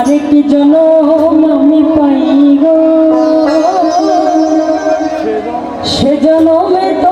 আরেক জনম আমি পাই গো সে জনমে তো